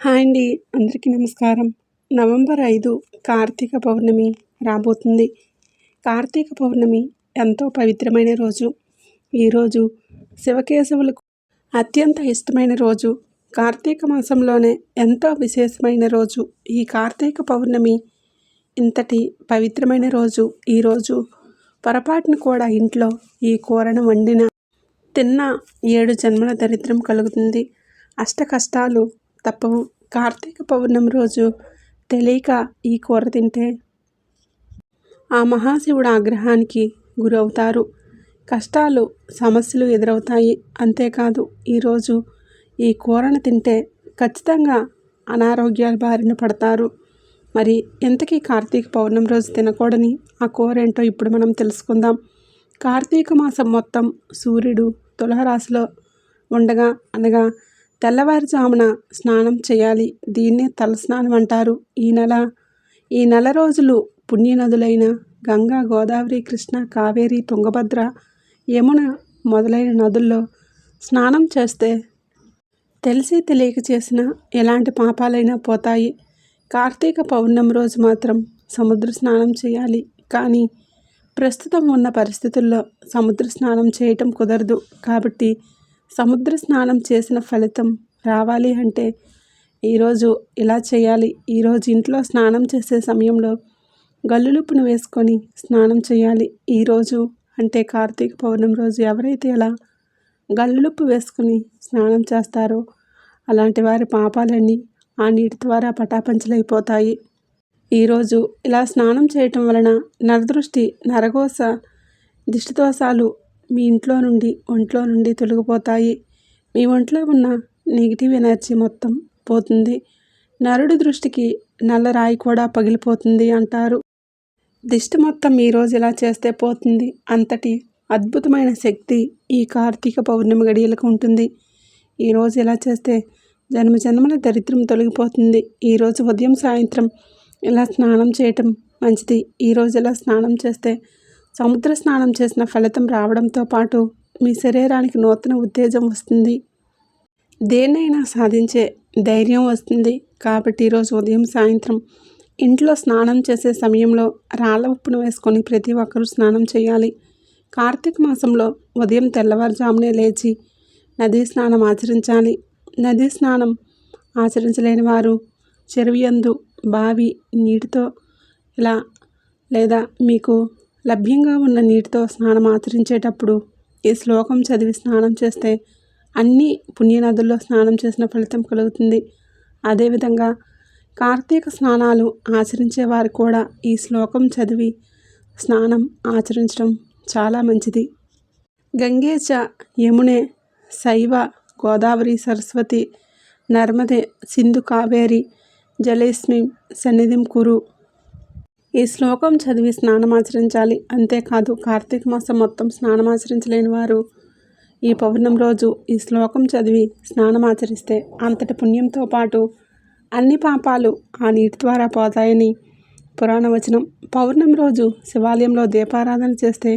Hi అండి. అందరికీ నమస్కారం. నవంబర్ ఐదు కార్తీక పౌర్ణమి రాబోతుంది. కార్తీక పౌర్ణమి ఎంతో పవిత్రమైన రోజు. ఈరోజు శివకేశవులకు అత్యంత ఇష్టమైన రోజు. కార్తీక మాసంలోనే ఎంతో విశేషమైన రోజు. ఈ కార్తీక పౌర్ణమి ఇంతటి పవిత్రమైన రోజు. ఈరోజు పొరపాటును కూడా ఇంట్లో ఈ కూరను వండిన తిన్న ఏడు జన్మల దరిద్రం కలుగుతుంది. అష్ట కష్టాలు తప్పవు కార్తీక పౌర్ణమి రోజు తెలియక ఈ కూర తింటే ఆ మహాశివుడు ఆగ్రహానికి గురవుతారు. కష్టాలు సమస్యలు ఎదురవుతాయి. అంతేకాదు ఈరోజు ఈ కూరను తింటే ఖచ్చితంగా అనారోగ్యాల బారిన పడతారు. మరి ఇంతకీ కార్తీక పౌర్ణమి రోజు తినకూడని ఆ కూర ఏంటో ఇప్పుడు మనం తెలుసుకుందాం. కార్తీక మాసం మొత్తం సూర్యుడు తులహరాశిలో ఉండగా అనగా తెల్లవారుజామున స్నానం చేయాలి. దీన్నే తలస్నానం అంటారు. ఈ నెల ఈ నెల రోజులు పుణ్యనదులైన గంగా గోదావరి కృష్ణ కావేరి తుంగభద్ర యమున మొదలైన నదుల్లో స్నానం చేస్తే తెలిసి తెలియక చేసిన ఎలాంటి పాపాలైనా పోతాయి. కార్తీక పౌర్ణమి రోజు మాత్రం సముద్ర స్నానం చేయాలి. కానీ ప్రస్తుతం ఉన్న పరిస్థితుల్లో సముద్ర స్నానం చేయటం కుదరదు. కాబట్టి సముద్ర స్నానం చేసిన ఫలితం రావాలి అంటే ఈరోజు ఇలా చేయాలి. ఈరోజు ఇంట్లో స్నానం చేసే సమయంలో గల్లులుప్పును వేసుకొని స్నానం చేయాలి. ఈరోజు అంటే కార్తీక పౌర్ణమి రోజు ఎవరైతే ఇలా గల్లులుప్పు వేసుకుని స్నానం చేస్తారో అలాంటి వారి పాపాలన్నీ ఆ నీటి ద్వారా పటాపంచలైపోతాయి. ఈరోజు ఇలా స్నానం చేయటం వలన నరదృష్టి నరగోస దిష్టిదోషాలు మీ ఇంట్లో నుండి ఒంట్లో నుండి తొలగిపోతాయి. మీ ఒంట్లో ఉన్న నెగిటివ్ ఎనర్జీ మొత్తం పోతుంది. నరుడి దృష్టికి నల్ల రాయి కూడా పగిలిపోతుంది అంటారు. దిష్టి మొత్తం ఈరోజు ఇలా చేస్తే పోతుంది. అంతటి అద్భుతమైన శక్తి ఈ కార్తీక పౌర్ణమి గడియలకు ఉంటుంది. ఈరోజు ఇలా చేస్తే జన్మజన్మల దరిద్రం తొలగిపోతుంది. ఈరోజు ఉదయం సాయంత్రం ఇలా స్నానం చేయటం మంచిది. ఈరోజు ఇలా స్నానం చేస్తే సముద్ర స్నానం చేసిన ఫలితం రావడంతో పాటు మీ శరీరానికి నూతన ఉత్తేజం వస్తుంది. దేన్నైనా సాధించే ధైర్యం వస్తుంది. కాబట్టి ఈరోజు ఉదయం సాయంత్రం ఇంట్లో స్నానం చేసే సమయంలో రాళ్ళ ఉప్పును వేసుకొని ప్రతి ఒక్కరూ స్నానం చేయాలి. కార్తీక మాసంలో ఉదయం తెల్లవారుజామునే లేచి నదీ స్నానం ఆచరించాలి. నదీ స్నానం ఆచరించలేని వారు చెరువు బావి నీటితో ఇలా లేదా మీకు లభ్యంగా ఉన్న నీటితో స్నానం ఆచరించేటప్పుడు ఈ శ్లోకం చదివి స్నానం చేస్తే అన్ని పుణ్యనదుల్లో స్నానం చేసిన ఫలితం కలుగుతుంది. అదేవిధంగా కార్తీక స్నానాలు ఆచరించే వారు కూడా ఈ శ్లోకం చదివి స్నానం ఆచరించడం చాలా మంచిది. గంగేచ యమునే శైవ గోదావరి సరస్వతి నర్మదే సింధు కావేరి జలేస్మి సన్నిధిం కురు ఈ శ్లోకం చదివి స్నానం ఆచరించాలి అంతేకాదు కార్తీక మాసం మొత్తం స్నానం ఆచరించలేని వారు ఈ పౌర్ణం రోజు ఈ శ్లోకం చదివి స్నానం ఆచరిస్తే అంతటి పుణ్యంతో పాటు అన్ని పాపాలు ఆ నీటి ద్వారా పోతాయని పురాణ వచనం. పౌర్ణమి రోజు శివాలయంలో దీపారాధన చేస్తే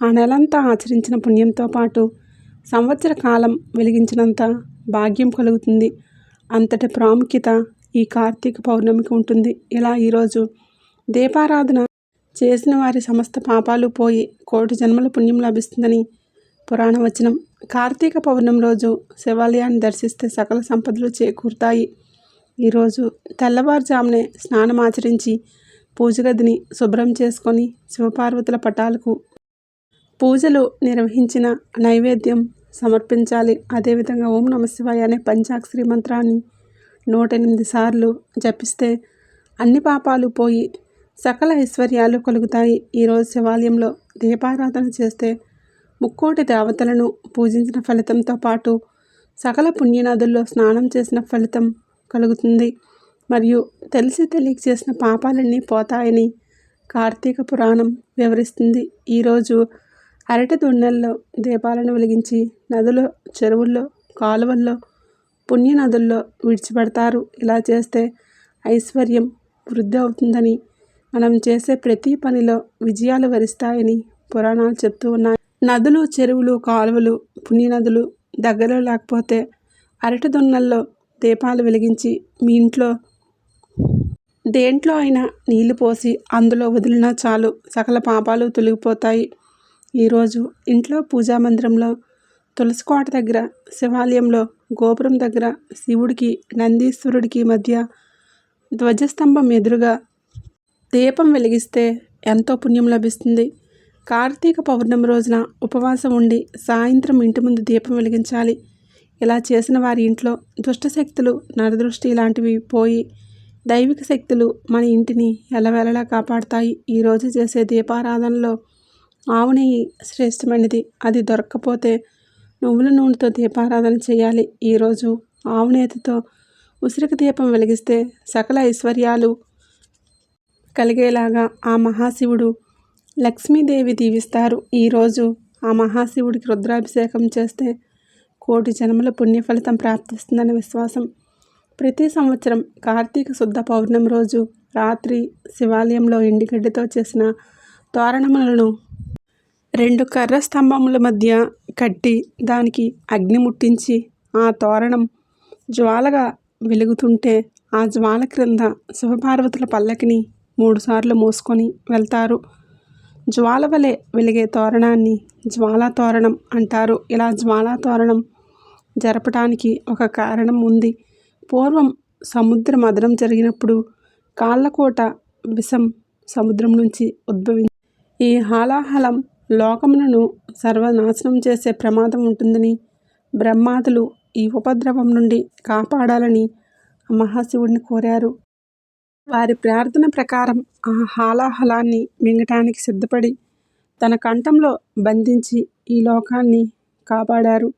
ఆ నెలంతా ఆచరించిన పుణ్యంతో పాటు సంవత్సర కాలం వెలిగించినంత భాగ్యం కలుగుతుంది. అంతటి ప్రాముఖ్యత ఈ కార్తీక పౌర్ణమికి ఉంటుంది. ఇలా ఈరోజు దీపారాధన చేసిన వారి సమస్త పాపాలు పోయి కోటి జన్మల పుణ్యం లభిస్తుందని పురాణ వచనం కార్తీక పౌర్ణమి రోజు శివాలయాన్ని దర్శిస్తే సకల సంపదలు చేకూరుతాయి. ఈరోజు తెల్లవారుజామునే స్నానం ఆచరించి పూజగదిని శుభ్రం చేసుకొని శివపార్వతుల పటాలకు పూజలు నిర్వహించిన నైవేద్యం సమర్పించాలి. అదేవిధంగా ఓం నమశివాయ అనే పంచాక్షరి మంత్రాన్ని నూట ఎనిమిది సార్లు జపిస్తే అన్ని పాపాలు పోయి సకల ఐశ్వర్యాలు కలుగుతాయి. ఈరోజు శివాలయంలో దీపారాధన చేస్తే ముక్కోటి దేవతలను పూజించిన ఫలితంతో పాటు సకల పుణ్యనదుల్లో స్నానం చేసిన ఫలితం కలుగుతుంది. మరియు తెలిసి తెలియక చేసిన పాపాలన్నీ పోతాయని కార్తీక పురాణం వివరిస్తుంది. ఈరోజు అరటి దున్నెల్లో దీపాలను వెలిగించి నదులు చెరువుల్లో కాలువల్లో పుణ్యనదుల్లో విడిచిపెడతారు. ఇలా చేస్తే ఐశ్వర్యం వృద్ధి అవుతుందని మనం చేసే ప్రతి పనిలో విజయాలు వరిస్తాయని పురాణాలు చెప్తూ ఉన్నాయి. నదులు చెరువులు కాలువలు పుణ్యనదులు దగ్గరలో లేకపోతే అరటి దున్నల్లో దీపాలు వెలిగించి మీ ఇంట్లో దేంట్లో అయినా నీళ్ళు పోసి అందులో వదిలినా చాలు సకల పాపాలు తొలగిపోతాయి. ఈరోజు ఇంట్లో పూజా మందిరంలో తులసికోట దగ్గర శివాలయంలో గోపురం దగ్గర శివుడికి నందీశ్వరుడికి మధ్య ధ్వజస్తంభం ఎదురుగా దీపం వెలిగిస్తే ఎంతో పుణ్యం లభిస్తుంది. కార్తీక పౌర్ణమి రోజున ఉపవాసం ఉండి సాయంత్రం ఇంటి ముందు దీపం వెలిగించాలి. ఇలా చేసిన వారి ఇంట్లో దుష్టశక్తులు నరదృష్టి లాంటివి పోయి దైవిక శక్తులు మన ఇంటిని ఎలవెలలా కాపాడుతాయి. ఈరోజు చేసే దీపారాధనలో ఆవు నెయ్యి శ్రేష్టమైనది. అది దొరక్కపోతే నువ్వుల నూనెతో దీపారాధన చేయాలి. ఈరోజు ఆవు నేతితో ఉసిరిక దీపం వెలిగిస్తే సకల ఐశ్వర్యాలు కలిగేలాగా ఆ మహాశివుడు లక్ష్మీదేవి దీవిస్తారు. ఈరోజు ఆ మహాశివుడికి రుద్రాభిషేకం చేస్తే కోటి జన్మల పుణ్యఫలితం ప్రాప్తిస్తుందని విశ్వాసం. ప్రతి సంవత్సరం కార్తీక శుద్ధ పౌర్ణమి రోజు రాత్రి శివాలయంలో ఎండిగడ్డితో చేసిన తోరణములను రెండు కర్ర స్తంభముల మధ్య కట్టి దానికి అగ్ని ముట్టించి ఆ తోరణం జ్వాలగా వెలుగుతుంటే ఆ జ్వాల క్రింద శివపార్వతుల పల్లకిని మూడుసార్లు మోసుకొని వెళ్తారు. జ్వాల వలె వెలిగే తోరణాన్ని జ్వాలా తోరణం అంటారు. ఇలా జ్వాలా తోరణం జరపటానికి ఒక కారణం ఉంది. పూర్వం సముద్ర మదనం జరిగినప్పుడు కాళ్ళకోట విషం సముద్రం నుంచి ఉద్భవించి ఈ హాలాహలం లోకములను సర్వనాశనం చేసే ప్రమాదం ఉంటుందని బ్రహ్మాదులు ఈ ఉపద్రవం నుండి కాపాడాలని మహాశివుడిని కోరారు. వారి ప్రార్థన ప్రకారం ఆ హాలాహలాన్ని మింగటానికి సిద్ధపడి తన కంఠంలో బంధించి ఈ లోకాన్ని కాపాడారు.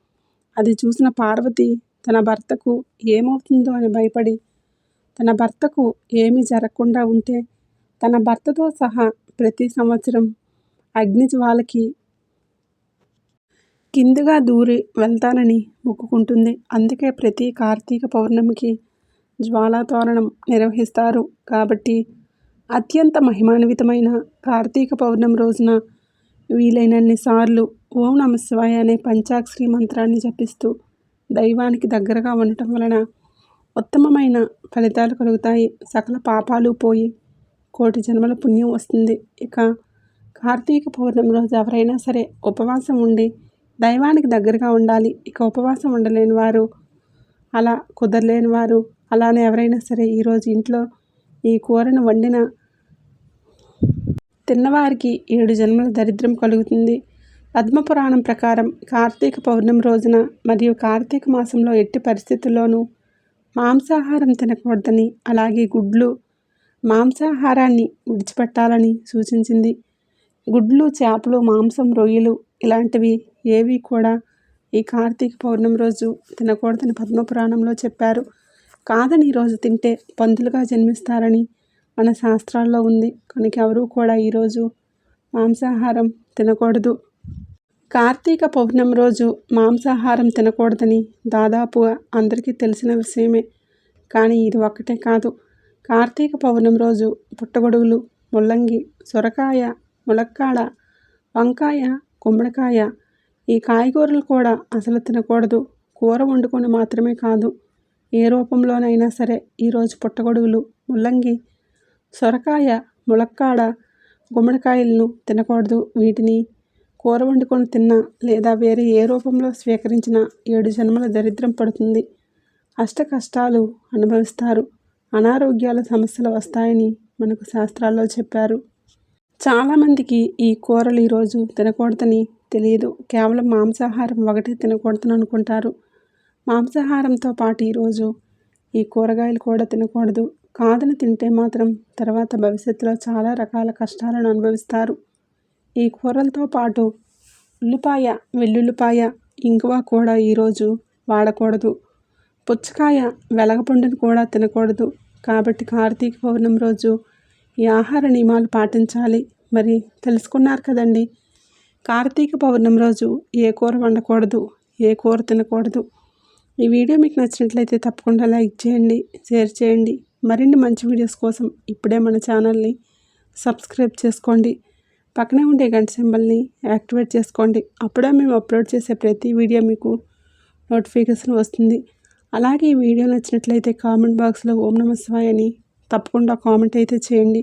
అది చూసిన పార్వతి తన భర్తకు ఏమవుతుందో అని భయపడి తన భర్తకు ఏమీ జరగకుండా ఉంటే తన భర్తతో సహా ప్రతి సంవత్సరం అగ్నిజ్వాలకి కిందుగా దూరి వెళ్తానని మొక్కుకుంటుంది. అందుకే ప్రతి కార్తీక పౌర్ణమికి జ్వాలాతోరణం నిర్వహిస్తారు. కాబట్టి అత్యంత మహిమాన్వితమైన కార్తీక పౌర్ణమి రోజున వీలైనన్ని సార్లు ఓం నమ శివాయ అనే పంచాక్షరి మంత్రాన్ని జపిస్తూ దైవానికి దగ్గరగా ఉండటం వలన ఉత్తమమైన ఫలితాలు కలుగుతాయి. సకల పాపాలు పోయి కోటి జన్మల పుణ్యం వస్తుంది. ఇక కార్తీక పౌర్ణమి రోజు ఎవరైనా సరే ఉపవాసం ఉండి దైవానికి దగ్గరగా ఉండాలి. ఇక ఉపవాసం ఉండలేని వారు అలా కుదరలేని వారు అలానే ఎవరైనా సరే ఈరోజు ఇంట్లో ఈ కూరను వండిన తిన్నవారికి ఏడు జన్మల దరిద్రం కలుగుతుంది. పద్మపురాణం ప్రకారం కార్తీక పౌర్ణమి రోజున మరియు కార్తీక మాసంలో ఎట్టి పరిస్థితుల్లోనూ మాంసాహారం తినకూడదని అలాగే గుడ్లు మాంసాహారాన్ని విడిచిపెట్టాలని సూచించింది. గుడ్లు చేపలు మాంసం రొయ్యలు ఇలాంటివి ఏవి కూడా ఈ కార్తీక పౌర్ణమి రోజు తినకూడదని పద్మపురాణంలో చెప్పారు. కాదని ఈరోజు తింటే పందులుగా జన్మిస్తారని మన శాస్త్రాల్లో ఉంది. కనుక ఎవరూ కూడా ఈరోజు మాంసాహారం తినకూడదు. కార్తీక పౌర్ణమి రోజు మాంసాహారం తినకూడదని దాదాపుగా అందరికీ తెలిసిన విషయమే. కానీ ఇది ఒక్కటే కాదు. కార్తీక పౌర్ణమి రోజు పుట్టగొడుగులు ముల్లంగి సొరకాయ ములక్కాడ వంకాయ గుమ్మడికాయ ఈ కాయగూరలు కూడా అసలు తినకూడదు. కూర వండుకొని మాత్రమే కాదు. ఏ రూపంలోనైనా సరే ఈరోజు పుట్టగొడుగులు ముల్లంగి సొరకాయ ములక్కాడ గుమ్మడికాయలను తినకూడదు. వీటిని కూర వండుకొని తిన్నా లేదా వేరే ఏ రూపంలో స్వీకరించిన ఏడు జన్మల దరిద్రం పడుతుంది. అష్ట కష్టాలు అనుభవిస్తారు. అనారోగ్యాల సమస్యలు వస్తాయని మనకు శాస్త్రాల్లో చెప్పారు. చాలామందికి ఈ కూరలు ఈరోజు తినకూడదని తెలియదు. కేవలం మాంసాహారం ఒకటే తినకూడదని అనుకుంటారు. మాంసాహారంతో పాటు ఈరోజు ఈ కూరగాయలు కూడా తినకూడదు. కాదని తింటే మాత్రం తర్వాత భవిష్యత్తులో చాలా రకాల కష్టాలను అనుభవిస్తారు. ఈ కూరలతో పాటు ఉల్లిపాయ వెల్లుల్లిపాయ ఇంగువ కూడా ఈరోజు వాడకూడదు. పుచ్చకాయ వెలగపండును కూడా తినకూడదు. కాబట్టి కార్తీక పౌర్ణమి రోజు ఈ ఆహార నియమాలు పాటించాలి. మరి తెలుసుకున్నారు కదండి కార్తీక పౌర్ణమి రోజు ఏ కూర వండకూడదు ఏ కూర తినకూడదు. ఈ వీడియో మీకు నచ్చినట్లయితే తప్పకుండా లైక్ చేయండి షేర్ చేయండి. మరిన్ని మంచి వీడియోస్ కోసం ఇప్పుడే మన ఛానల్ని సబ్స్క్రైబ్ చేసుకోండి. పక్కనే ఉండే గంట సింబల్ని యాక్టివేట్ చేసుకోండి. అప్పుడే మేము అప్లోడ్ చేసే ప్రతి వీడియో మీకు నోటిఫికేషన్ వస్తుంది. అలాగే ఈ వీడియో నచ్చినట్లయితే కామెంట్ బాక్స్లో ఓం నమ అని తప్పకుండా కామెంట్ అయితే చేయండి.